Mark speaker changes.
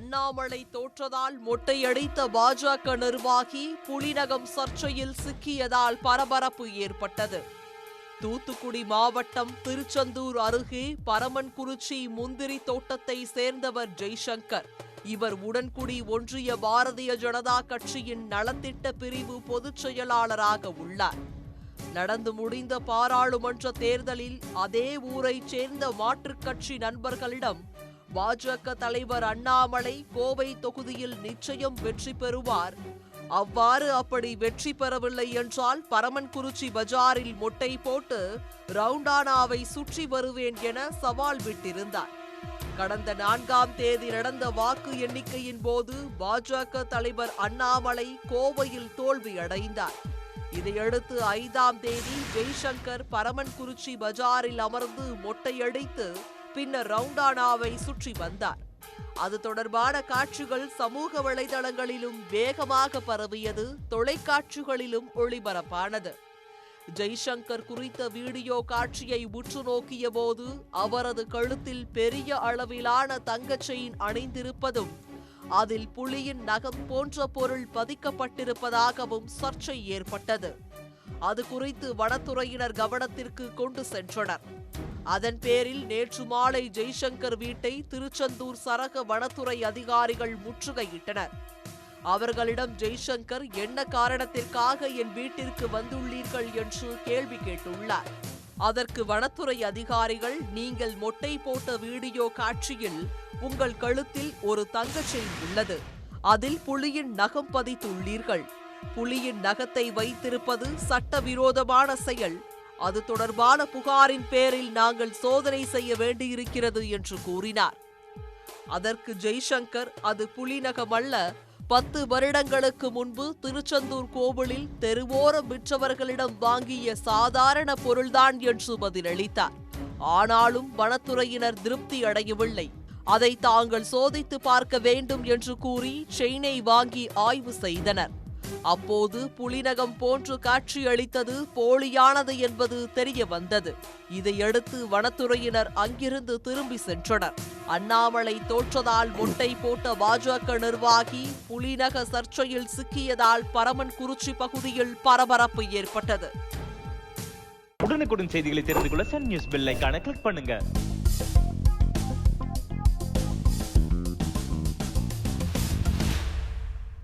Speaker 1: அண்ணாமலை தோற்றதால் மொட்டையடித்த பாஜக நிர்வாகி புலிநகம் சர்ச்சையில் சிக்கியதால் பரபரப்பு ஏற்பட்டது. தூத்துக்குடி மாவட்டம் திருச்செந்தூர் அருகே பரமன்குறிச்சி முந்திரி தோட்டத்தை சேர்ந்தவர் ஜெய்சங்கர். இவர் உடன்குடி ஒன்றிய பாரதிய ஜனதா கட்சியின் நலத்திட்ட பிரிவு பொதுச் செயலாளராக உள்ளார். நடந்து முடிந்த பாராளுமன்ற தேர்தலில் அதே ஊரைச் சேர்ந்த மாற்றுக் கட்சி நண்பர்களிடம் பாஜக தலைவர் அண்ணாமலை கோவை தொகுதியில் நிச்சயம் வெற்றி பெறுவார். அவ்வாறு அப்படி வெற்றி பெறவில்லை என்றால் பரமன்குறிச்சி பஜாரில் மொட்டை போட்டு ரவுண்டானாவை சுற்றி வருவேன் என சவால் விட்டிருந்தார். கடந்த நான்காம் தேதி நடந்த வாக்கு எண்ணிக்கையின் போது பாஜக தலைவர் அண்ணாமலை கோவையில் தோல்வியடைந்தார். இதையடுத்து ஐந்தாம் தேதி ஜெய்சங்கர் பரமன்குறிச்சி பஜாரில் அமர்ந்து மொட்டையடித்து பின்னர் ரவுண்டானாவை சுற்றி வந்தார். அது தொடர்பான காட்சிகள் சமூக வலைதளங்களிலும் வேகமாக பரவியது தொலைக்காட்சிகளிலும் ஒளிபரப்பானது. ஜெய்சங்கர் குறித்த வீடியோ காட்சியை உற்று நோக்கிய போது அவரது கழுத்தில் பெரிய அளவிலான தங்கச் செயின் அணிந்திருப்பதும் அதில் புலியின் நகம் போன்ற பொருள் பதிக்கப்பட்டிருப்பதாகவும் சர்ச்சை ஏற்பட்டது. அது குறித்து வனத்துறையினர் கவனத்திற்கு கொண்டு சென்றனர். அதன் பேரில் நேற்று மாலை ஜெய்சங்கர் வீட்டை திருச்செந்தூர் சரக வனத்துறை அதிகாரிகள் முற்றுகையிட்டனர். அவர்களிடம் ஜெய்சங்கர் என்ன காரணத்திற்காக என் வீட்டிற்கு வந்துள்ளீர்கள்? என்று கேள்வி கேட்டுள்ளார். அதற்கு வனத்துறை அதிகாரிகள் நீங்கள் மொட்டை போட்ட வீடியோ காட்சியில் உங்கள் கழுத்தில் ஒரு தங்க செயின் உள்ளது. அதில் புலியின் நகம் பதித்துள்ளீர்கள். புலியின் நகத்தை வைத்திருப்பது சட்டவிரோதமான செயல். அது தொடர்பான புகாரின் பேரில் நாங்கள் சோதனை செய்ய வேண்டியிருக்கிறது என்று கூறினார். அதற்கு ஜெய்சங்கர் அது புலிநகம் அல்ல பத்து வருடங்களுக்கு முன்பு திருச்செந்தூர் கோவிலில் தெருவோரம் விற்றவர்களிடம் வாங்கிய சாதாரண பொருள்தான் என்று பதிலளித்தார். ஆனாலும் வனத்துறையினர் திருப்தி அடையவில்லை. அதை தாங்கள் சோதித்து பார்க்க வேண்டும் என்று கூறி செயினை வாங்கி ஆய்வு செய்தனர். அப்போது புலிநகம் போன்று காட்சியளித்தது போலியானது என்பது தெரிய வந்தது இதையடுத்து வனத்துறையினர் அங்கிருந்து திரும்பி சென்றனர். அண்ணாமலை தோற்றதால் மொட்டை போட்ட பாஜக நிர்வாகி புலிநக சர்ச்சையில் சிக்கியதால் பரமன் குறிச்சி பகுதியில் பரபரப்பு ஏற்பட்டது.
Speaker 2: உடனுக்குடன் செய்திகளை தெரிந்து கொள்ள சன் நியூஸ் பெல் கிளிக் பண்ணுங்க.